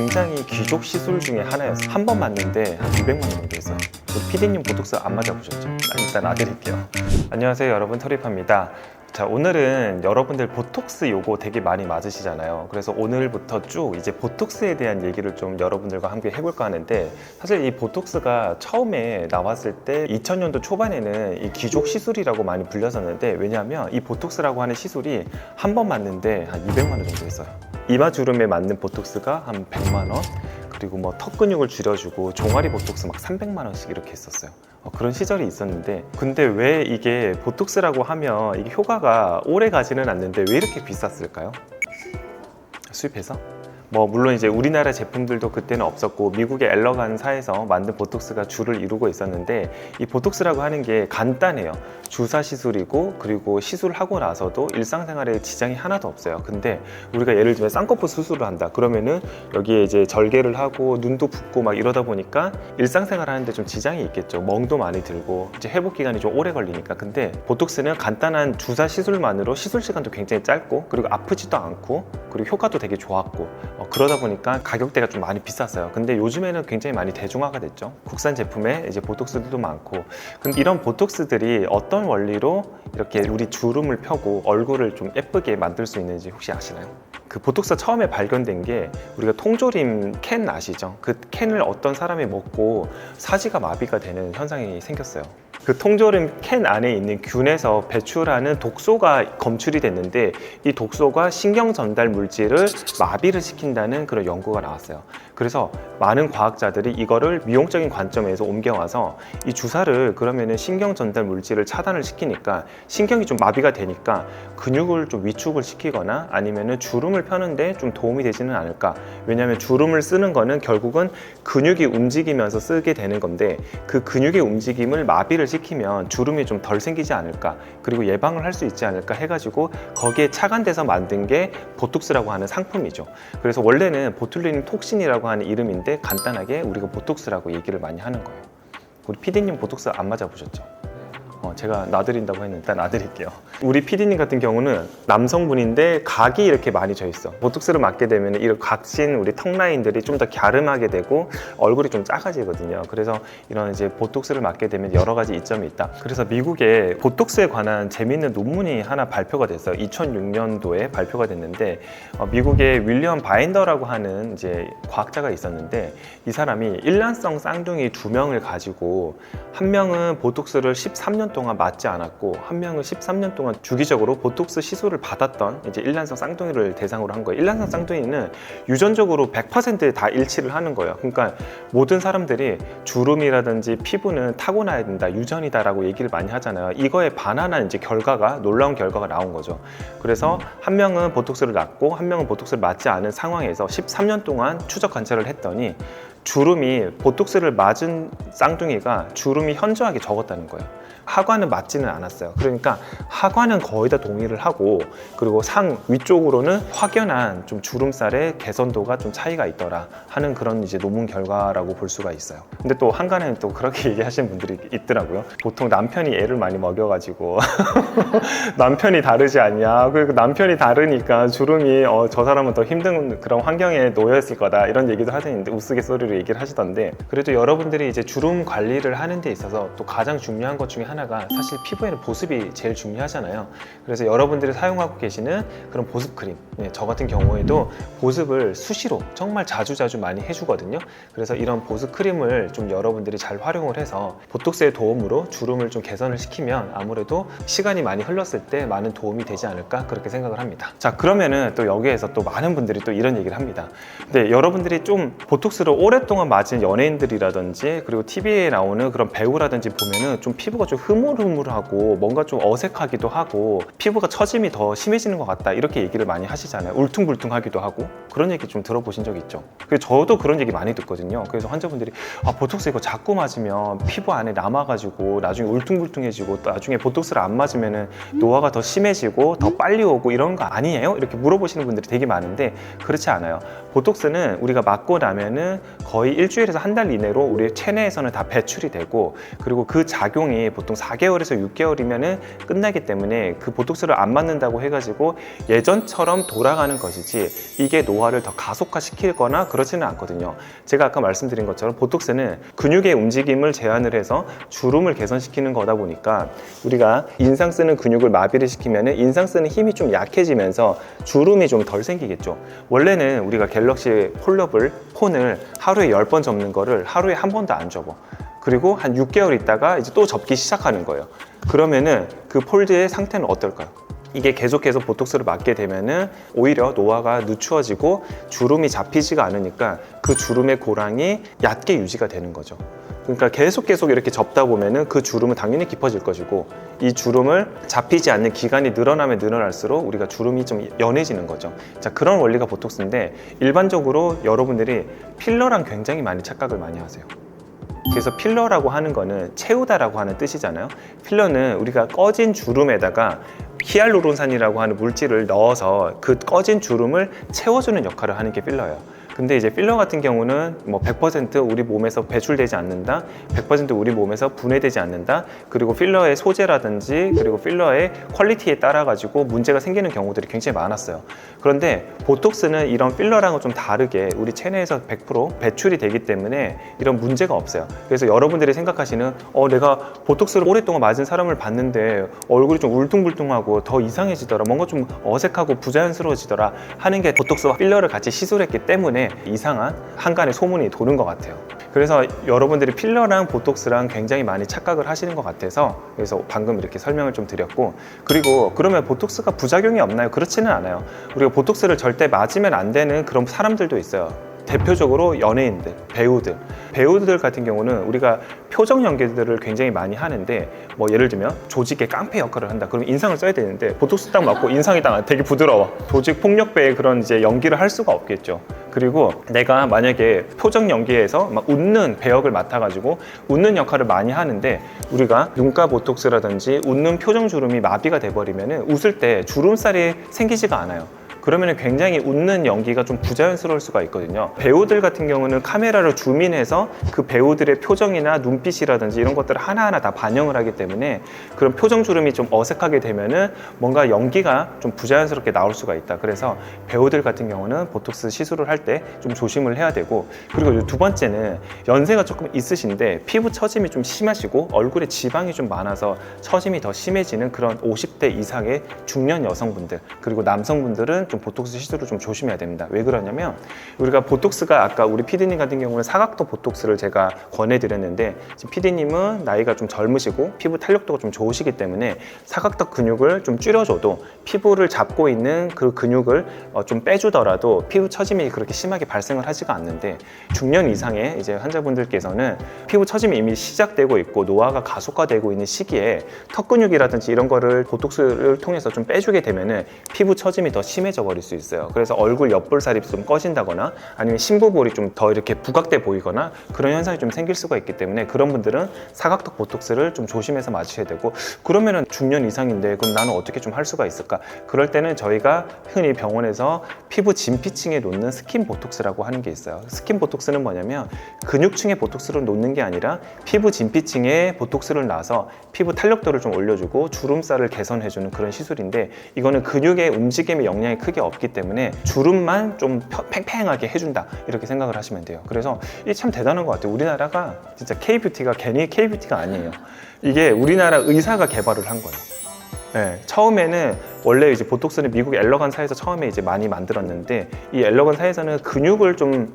굉장히 귀족 시술 중에 하나였어요. 한 번 맞는데 한 200만 원 정도 했어요. 우리 피디님 보톡스 안 맞아보셨죠? 아, 일단 놔드릴게요. 안녕하세요, 여러분. 터리파입니다. 자, 오늘은 여러분들 보톡스 요거 되게 많이 맞으시잖아요. 그래서 오늘부터 쭉 이제 보톡스에 대한 얘기를 좀 여러분들과 함께 해볼까 하는데 사실 이 보톡스가 처음에 나왔을 때 2000년도 초반에는 이 귀족 시술이라고 많이 불렸었는데 왜냐하면 이 보톡스라고 하는 시술이 한 번 맞는데 한 200만 원 정도 했어요. 이마 주름에 맞는 보톡스가 한 100만 원, 그리고 뭐 턱 근육을 줄여주고 종아리 보톡스 막 300만 원씩 이렇게 했었어요. 어, 그런 시절이 있었는데 근데 왜 이게 보톡스라고 하면 이게 효과가 오래 가지는 않는데 왜 이렇게 비쌌을까요? 수입해서? 뭐 물론 이제 우리나라 제품들도 그때는 없었고 미국의 엘러간사에서 만든 보톡스가 주를 이루고 있었는데 이 보톡스라고 하는 게 간단해요. 주사 시술이고 그리고 시술하고 나서도 일상생활에 지장이 하나도 없어요. 근데 우리가 예를 들면 쌍꺼풀 수술을 한다. 그러면은 여기에 이제 절개를 하고 눈도 붓고 막 이러다 보니까 일상생활 하는데 좀 지장이 있겠죠. 멍도 많이 들고 이제 회복 기간이 좀 오래 걸리니까. 근데 보톡스는 간단한 주사 시술만으로 시술 시간도 굉장히 짧고 그리고 아프지도 않고 그리고 효과도 되게 좋았고 어, 그러다 보니까 가격대가 좀 많이 비쌌어요. 근데 요즘에는 굉장히 많이 대중화가 됐죠. 국산 제품에 이제 보톡스들도 많고. 근데 이런 보톡스들이 어떤 원리로 이렇게 우리 주름을 펴고 얼굴을 좀 예쁘게 만들 수 있는지 혹시 아시나요? 그 보톡스 처음에 발견된 게 우리가 통조림 캔 아시죠? 그 캔을 어떤 사람이 먹고 사지가 마비가 되는 현상이 생겼어요. 그 통조림 캔 안에 있는 균에서 배출하는 독소가 검출이 됐는데 이 독소가 신경 전달 물질을 마비를 시킨다는 그런 연구가 나왔어요. 그래서 많은 과학자들이 이거를 미용적인 관점에서 옮겨와서 이 주사를 그러면은 신경 전달 물질을 차단을 시키니까 신경이 좀 마비가 되니까 근육을 좀 위축을 시키거나 아니면은 주름을 펴는데 좀 도움이 되지는 않을까. 왜냐하면 주름을 쓰는 거는 결국은 근육이 움직이면서 쓰게 되는 건데 그 근육의 움직임을 마비를 시키면 주름이 좀 덜 생기지 않을까. 그리고 예방을 할 수 있지 않을까 해가지고 거기에 착안돼서 만든 게 보톡스라고 하는 상품이죠. 그래서 원래는 보툴리닌 톡신이라고 하는 이름인데 간단하게 우리가 보톡스라고 얘기를 많이 하는 거예요. 우리 피디님 보톡스 안 맞아보셨죠? 어, 제가 놔드린다고 했는데 일단 놔드릴게요. 우리 PD님 같은 경우는 남성분인데 각이 이렇게 많이 져 있어. 보톡스를 맞게 되면 이런 각진 우리 턱 라인들이 좀 더 갸름하게 되고 얼굴이 좀 작아지거든요. 그래서 이런 이제 보톡스를 맞게 되면 여러 가지 이점이 있다. 그래서 미국에 보톡스에 관한 재미있는 논문이 하나 발표가 됐어요. 2006년도에 발표가 됐는데 어, 미국의 윌리엄 바인더라고 하는 이제 과학자가 있었는데 이 사람이 일란성 쌍둥이 두 명을 가지고 한 명은 보톡스를 13년 동안 맞지 않았고 한 명은 13년 동안 주기적으로 보톡스 시술을 받았던 이제 일란성 쌍둥이를 대상으로 한 거예요. 일란성 쌍둥이는 유전적으로 100%다 일치를 하는 거예요. 그러니까 모든 사람들이 주름이라든지 피부는 타고나야 된다, 유전이다라고 얘기를 많이 하잖아요. 이거에 반하는 이제 결과가 놀라운 결과가 나온 거죠. 그래서 한 명은 보톡스를 맞고 한 명은 보톡스를 맞지 않은 상황에서 13년 동안 추적 관찰을 했더니 주름이 보톡스를 맞은 쌍둥이가 주름이 현저하게 적었다는 거예요. 하관은 맞지는 않았어요. 그러니까 하관은 거의 다 동의를 하고 그리고 상 위쪽으로는 확연한 좀 주름살의 개선도가 좀 차이가 있더라 하는 그런 이제 논문 결과라고 볼 수가 있어요. 근데 또 한간에는 또 그렇게 얘기하시는 분들이 있더라고요. 보통 남편이 애를 많이 먹여가지고 남편이 다르지 않냐. 그리고 남편이 다르니까 주름이 어, 저 사람은 더 힘든 그런 환경에 놓여있을 거다 이런 얘기도 하시는데 우스갯소리로 얘기를 하시던데 그래도 여러분들이 이제 주름 관리를 하는 데 있어서 또 가장 중요한 것 중에 하나 가 사실 피부에는 보습이 제일 중요하잖아요. 그래서 여러분들이 사용하고 계시는 그런 보습 크림, 네, 저 같은 경우에도 보습을 수시로 정말 자주자주 많이 해주거든요. 그래서 이런 보습 크림을 좀 여러분들이 잘 활용을 해서 보톡스의 도움으로 주름을 좀 개선을 시키면 아무래도 시간이 많이 흘렀을 때 많은 도움이 되지 않을까 그렇게 생각을 합니다. 자 그러면은 또 여기에서 또 많은 분들이 또 이런 얘기를 합니다. 근데 여러분들이 좀 보톡스를 오랫동안 맞은 연예인들이라든지 그리고 TV에 나오는 그런 배우라든지 보면은 좀 피부가 좀 흐물흐물하고 뭔가 좀 어색하기도 하고 피부가 처짐이 더 심해지는 것 같다 이렇게 얘기를 많이 하시잖아요. 울퉁불퉁하기도 하고 그런 얘기 좀 들어보신 적 있죠? 그래서 저도 그런 얘기 많이 듣거든요. 그래서 환자분들이 아 보톡스 이거 자꾸 맞으면 피부 안에 남아가지고 나중에 울퉁불퉁해지고 또 나중에 보톡스를 안 맞으면은 노화가 더 심해지고 더 빨리 오고 이런 거 아니에요? 이렇게 물어보시는 분들이 되게 많은데 그렇지 않아요. 보톡스는 우리가 맞고 나면은 거의 일주일에서 한 달 이내로 우리 체내에서는 다 배출이 되고 그리고 그 작용이 보통 4개월에서 6개월이면은 끝나기 때문에 그 보톡스를 안 맞는다고 해가지고 예전처럼 돌아가는 것이지 이게 노화를 더 가속화시키거나 그러지는 않거든요. 제가 아까 말씀드린 것처럼 보톡스는 근육의 움직임을 제한을 해서 주름을 개선시키는 거다 보니까 우리가 인상 쓰는 근육을 마비를 시키면은 인상 쓰는 힘이 좀 약해지면서 주름이 좀 덜 생기겠죠. 원래는 우리가 갤럭시 폴더블 폰을 하루에 10번 접는 거를 하루에 한 번도 안 접어. 그리고 한 6개월 있다가 이제 또 접기 시작하는 거예요. 그러면은 그 폴드의 상태는 어떨까요? 이게 계속해서 보톡스를 맞게 되면은 오히려 노화가 늦추어지고 주름이 잡히지가 않으니까 그 주름의 고랑이 얕게 유지가 되는 거죠. 그러니까 계속 계속 이렇게 접다 보면은 그 주름은 당연히 깊어질 것이고 이 주름을 잡히지 않는 기간이 늘어나면 늘어날수록 우리가 주름이 좀 연해지는 거죠. 자, 그런 원리가 보톡스인데 일반적으로 여러분들이 필러랑 굉장히 많이 착각을 많이 하세요. 그래서 필러라고 하는 거는 채우다라고 하는 뜻이잖아요. 필러는 우리가 꺼진 주름에다가 히알루론산이라고 하는 물질을 넣어서 그 꺼진 주름을 채워주는 역할을 하는 게 필러예요. 근데 이제 필러 같은 경우는 뭐 100% 우리 몸에서 배출되지 않는다, 100% 우리 몸에서 분해되지 않는다, 그리고 필러의 소재라든지 그리고 필러의 퀄리티에 따라 가지고 문제가 생기는 경우들이 굉장히 많았어요. 그런데 보톡스는 이런 필러랑은 좀 다르게 우리 체내에서 100% 배출이 되기 때문에 이런 문제가 없어요. 그래서 여러분들이 생각하시는 어 내가 보톡스를 오랫동안 맞은 사람을 봤는데 얼굴이 좀 울퉁불퉁하고 더 이상해지더라, 뭔가 좀 어색하고 부자연스러워지더라 하는 게 보톡스와 필러를 같이 시술했기 이상한 한간의 소문이 도는 것 같아요. 그래서 여러분들이 필러랑 보톡스랑 굉장히 많이 착각을 하시는 것 같아서 그래서 방금 이렇게 설명을 좀 드렸고 그리고 그러면 보톡스가 부작용이 없나요? 그렇지는 않아요. 우리가 보톡스를 절대 맞으면 안 되는 그런 사람들도 있어요. 대표적으로 연예인들, 배우들. 배우들 같은 경우는 우리가 표정 연기들을 굉장히 많이 하는데 뭐 예를 들면 조직의 깡패 역할을 한다. 그럼 인상을 써야 되는데 보톡스 딱 맞고 인상이 딱 되게 부드러워. 조직 폭력배의 그런 이제 연기를 할 수가 없겠죠. 그리고 내가 만약에 표정 연기에서 막 웃는 배역을 맡아가지고 웃는 역할을 많이 하는데 우리가 눈가 보톡스라든지 웃는 표정 주름이 마비가 돼버리면 웃을 때 주름살이 생기지가 않아요. 그러면 굉장히 웃는 연기가 좀 부자연스러울 수가 있거든요. 배우들 같은 경우는 카메라를 줌인해서 그 배우들의 표정이나 눈빛이라든지 이런 것들을 하나하나 다 반영을 하기 때문에 그런 표정 주름이 좀 어색하게 되면은 뭔가 연기가 좀 부자연스럽게 나올 수가 있다. 그래서 배우들 같은 경우는 보톡스 시술을 할 때 좀 조심을 해야 되고 그리고 두 번째는 연세가 조금 있으신데 피부 처짐이 좀 심하시고 얼굴에 지방이 좀 많아서 처짐이 더 심해지는 그런 50대 이상의 중년 여성분들 그리고 남성분들은 좀 보톡스 시술을 좀 조심해야 됩니다. 왜 그러냐면 우리가 보톡스가 아까 우리 피디님 같은 경우는 사각도 보톡스를 제가 권해드렸는데 지금 피디님은 나이가 좀 젊으시고 피부 탄력도가 좀 좋으시기 때문에 사각턱 근육을 좀 줄여줘도 피부를 잡고 있는 그 근육을 어, 좀 빼주더라도 피부 처짐이 그렇게 심하게 발생을 하지가 않는데 중년 이상의 이제 환자분들께서는 피부 처짐이 이미 시작되고 있고 노화가 가속화되고 있는 시기에 턱 근육이라든지 이런 거를 보톡스를 통해서 좀 빼주게 되면은 피부 처짐이 더 심해져 버릴 수 있어요. 그래서 얼굴 옆볼살이 좀 꺼진다거나 아니면 심부볼이 좀 더 이렇게 부각돼 보이거나 그런 현상이 좀 생길 수가 있기 때문에 그런 분들은 사각턱 보톡스를 좀 조심해서 맞으셔야 되고 그러면은 중년 이상인데 그럼 나는 어떻게 좀 할 수가 있을까? 그럴 때는 저희가 흔히 병원에서 피부 진피층에 놓는 스킨 보톡스라고 하는 게 있어요. 스킨 보톡스는 뭐냐면 근육층에 보톡스를 놓는 게 아니라 피부 진피층에 보톡스를 놔서 피부 탄력도를 좀 올려주고 주름살을 개선해주는 그런 시술인데 이거는 근육의 움직임에 영향이 크게 없기 때문에 주름만 좀 펴- 팽팽하게 해준다 이렇게 생각을 하시면 돼요. 그래서 이게 참 대단한 것 같아요. 우리나라가 진짜 K-뷰티가 괜히 K-뷰티가 아니에요. 이게 우리나라 의사가 개발을 한 거예요. 네, 처음에는 원래 이제 보톡스는 미국 엘러간사에서 처음에 이제 많이 만들었는데 이 엘러간사에서는 근육을 좀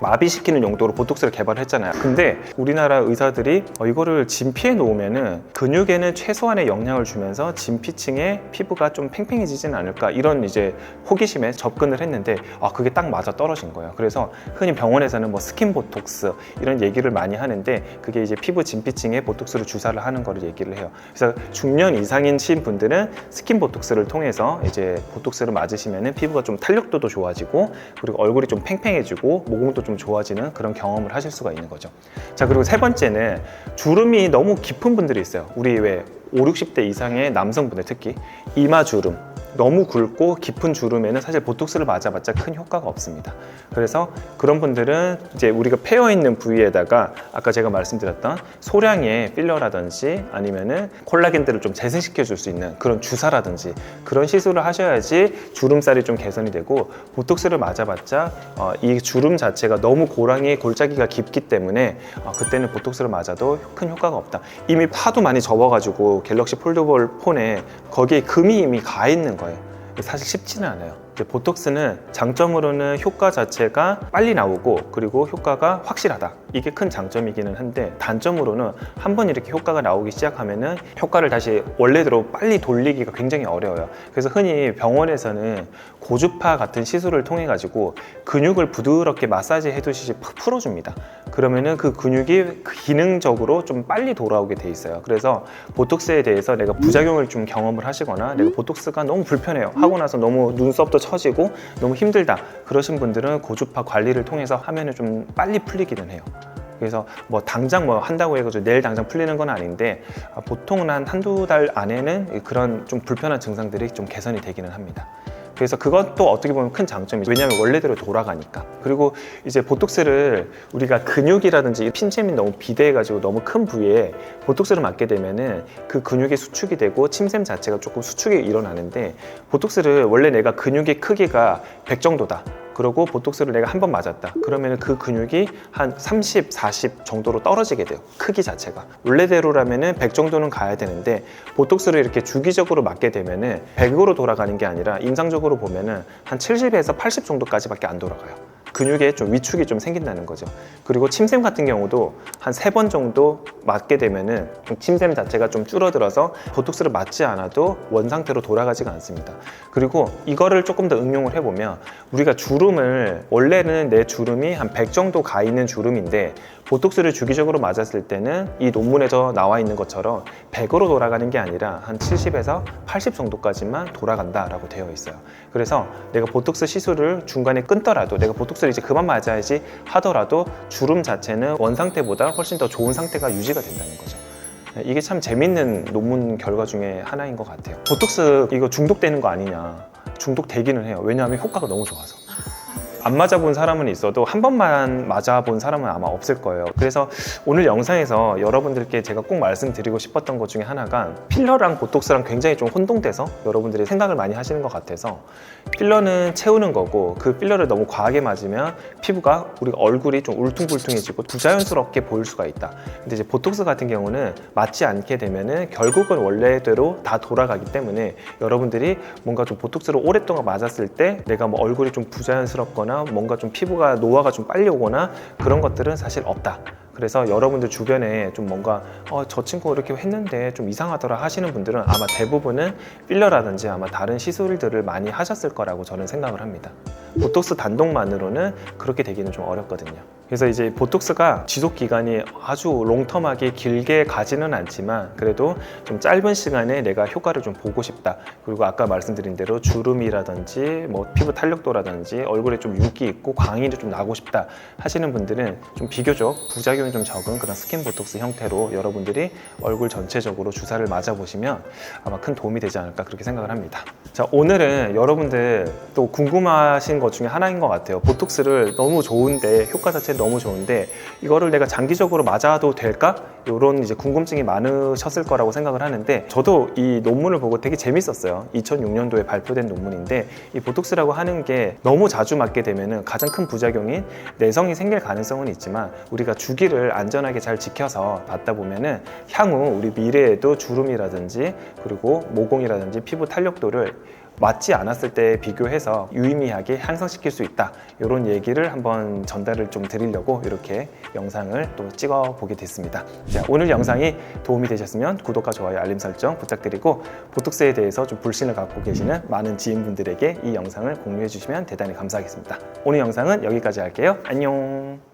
마비시키는 용도로 보톡스를 개발했잖아요. 근데 우리나라 의사들이 어, 이거를 진피에 놓으면은 근육에는 최소한의 영향을 주면서 진피층의 피부가 좀 팽팽해지진 않을까 이런 이제 호기심에 접근을 했는데 아 그게 딱 맞아 떨어진 거예요. 그래서 흔히 병원에서는 뭐 스킨 보톡스 이런 얘기를 많이 하는데 그게 이제 피부 진피층에 보톡스를 주사를 하는 거를 얘기를 해요. 그래서 중년 이상이신 분들은 스킨 보톡스를 통해서 이제 보톡스를 맞으시면은 피부가 좀 탄력도도 좋아지고 그리고 얼굴이 좀 팽팽해지고 모공도 좀 좋아지는 그런 경험을 하실 수가 있는 거죠. 자 그리고 세 번째는 주름이 너무 깊은 분들이 있어요. 우리 왜 5, 60대 이상의 남성분들 특히 이마 주름 너무 굵고 깊은 주름에는 사실 보톡스를 맞아봤자 큰 효과가 없습니다. 그래서 그런 분들은 이제 우리가 패여 있는 부위에다가 아까 제가 말씀드렸던 소량의 필러라든지 아니면은 콜라겐들을 좀 재생시켜 줄 수 있는 그런 주사라든지 그런 시술을 하셔야지 주름살이 좀 개선이 되고 보톡스를 맞아봤자 어, 이 주름 자체가 너무 고랑이 골짜기가 깊기 때문에 어, 그때는 보톡스를 맞아도 큰 효과가 없다. 이미 하도 많이 접어가지고 갤럭시 폴더블 폰에 거기에 금이 이미 가 있는 거예요. 사실 쉽지는 않아요. 보톡스는 장점으로는 효과 자체가 빨리 나오고 그리고 효과가 확실하다. 이게 큰 장점이기는 한데 단점으로는 한 번 이렇게 효과가 나오기 시작하면은 효과를 다시 원래대로 빨리 돌리기가 굉장히 어려워요. 그래서 흔히 병원에서는 고주파 같은 시술을 통해 가지고 근육을 부드럽게 마사지 해두시지 팍 풀어줍니다. 그러면은 그 근육이 기능적으로 좀 빨리 돌아오게 돼 있어요. 그래서 보톡스에 대해서 내가 부작용을 좀 경험을 하시거나 내가 보톡스가 너무 불편해요. 하고 나서 너무 눈썹도 처지고 너무 힘들다. 그러신 분들은 고주파 관리를 통해서 하면은 좀 빨리 풀리기는 해요. 그래서 뭐 당장 뭐 한다고 해가지고 내일 당장 풀리는 건 아닌데 아, 보통은 한 한두 달 안에는 그런 좀 불편한 증상들이 좀 개선이 되기는 합니다. 그래서 그것도 어떻게 보면 큰 장점이죠. 왜냐하면 원래대로 돌아가니까. 그리고 이제 보톡스를 우리가 근육이라든지 핀잼이 너무 비대해가지고 너무 큰 부위에 보톡스를 맞게 되면은 그 근육이 수축이 되고 침샘 자체가 조금 수축이 일어나는데 보톡스를 원래 내가 근육의 크기가 100 정도다. 그러고 보톡스를 내가 한 번 맞았다. 그러면 그 근육이 한 30, 40 정도로 떨어지게 돼요. 크기 자체가. 원래대로라면은 100 정도는 가야 되는데 보톡스를 이렇게 주기적으로 맞게 되면은 100으로 돌아가는 게 아니라 임상적으로 보면은 한 70에서 80 정도까지밖에 안 돌아가요. 근육에 좀 위축이 좀 생긴다는 거죠. 그리고 침샘 같은 경우도 한 세 번 정도 맞게 되면은 침샘 자체가 좀 줄어들어서 보톡스를 맞지 않아도 원 상태로 돌아가지가 않습니다. 그리고 이거를 조금 더 응용을 해보면 우리가 주름을 원래는 내 주름이 한 100 정도 가 있는 주름인데 보톡스를 주기적으로 맞았을 때는 이 논문에서 나와 있는 것처럼 100으로 돌아가는 게 아니라 한 70에서 80 정도까지만 돌아간다라고 되어 있어요. 그래서 내가 보톡스 시술을 중간에 끊더라도 내가 보톡스를 이제 그만 맞아야지 하더라도 주름 자체는 원 상태보다 훨씬 더 좋은 상태가 유지가 된다는 거죠. 이게 참 재밌는 논문 결과 중에 하나인 것 같아요. 보톡스 이거 중독되는 거 아니냐. 중독되기는 해요. 왜냐하면 효과가 너무 좋아서. 안 맞아본 사람은 있어도 한 번만 맞아본 사람은 아마 없을 거예요. 그래서 오늘 영상에서 여러분들께 제가 꼭 말씀드리고 싶었던 것 중에 하나가 필러랑 보톡스랑 굉장히 좀 혼동돼서 여러분들이 생각을 많이 하시는 것 같아서 필러는 채우는 거고 그 필러를 너무 과하게 맞으면 피부가 우리 얼굴이 좀 울퉁불퉁해지고 부자연스럽게 보일 수가 있다. 근데 이제 보톡스 같은 경우는 맞지 않게 되면은 결국은 원래대로 다 돌아가기 때문에 여러분들이 뭔가 좀 보톡스를 오랫동안 맞았을 때 내가 뭐 얼굴이 좀 부자연스럽거나 뭔가 좀 피부가 노화가 좀 빨리 오거나 그런 것들은 사실 없다. 그래서 여러분들 주변에 좀 뭔가 어, 저 친구 이렇게 했는데 좀 이상하더라 하시는 분들은 아마 대부분은 필러라든지 아마 다른 시술들을 많이 하셨을 거라고 저는 생각을 합니다. 보톡스 단독만으로는 그렇게 되기는 좀 어렵거든요. 그래서 이제 보톡스가 지속 기간이 아주 롱텀하게 길게 가지는 않지만 그래도 좀 짧은 시간에 내가 효과를 좀 보고 싶다. 그리고 아까 말씀드린 대로 주름이라든지 뭐 피부 탄력도라든지 얼굴에 좀 윤기 있고 광이 좀 나고 싶다 하시는 분들은 좀 비교적 부작용이 좀 적은 그런 스킨 보톡스 형태로 여러분들이 얼굴 전체적으로 주사를 맞아 보시면 아마 큰 도움이 되지 않을까 그렇게 생각을 합니다. 자 오늘은 여러분들 또 궁금하신 것 중에 하나인 것 같아요. 보톡스를 너무 좋은데 효과 자체 너무 좋은데 이거를 내가 장기적으로 맞아도 될까? 이런 이제 궁금증이 많으셨을 거라고 생각을 하는데 저도 이 논문을 보고 되게 재밌었어요. 2006년도에 발표된 논문인데 이 보톡스라고 하는 게 너무 자주 맞게 되면은 가장 큰 부작용인 내성이 생길 가능성은 있지만 우리가 주기를 안전하게 잘 지켜서 받다 보면은 향후 우리 미래에도 주름이라든지 그리고 모공이라든지 피부 탄력도를 맞지 않았을 때 비교해서 유의미하게 향상시킬 수 있다. 이런 얘기를 한번 전달을 좀 드리려고 이렇게 영상을 또 찍어 보게 됐습니다. 자, 오늘 영상이 도움이 되셨으면 구독과 좋아요 알림 설정 부탁드리고 보톡스에 대해서 좀 불신을 갖고 계시는 많은 지인분들에게 이 영상을 공유해 주시면 대단히 감사하겠습니다. 오늘 영상은 여기까지 할게요. 안녕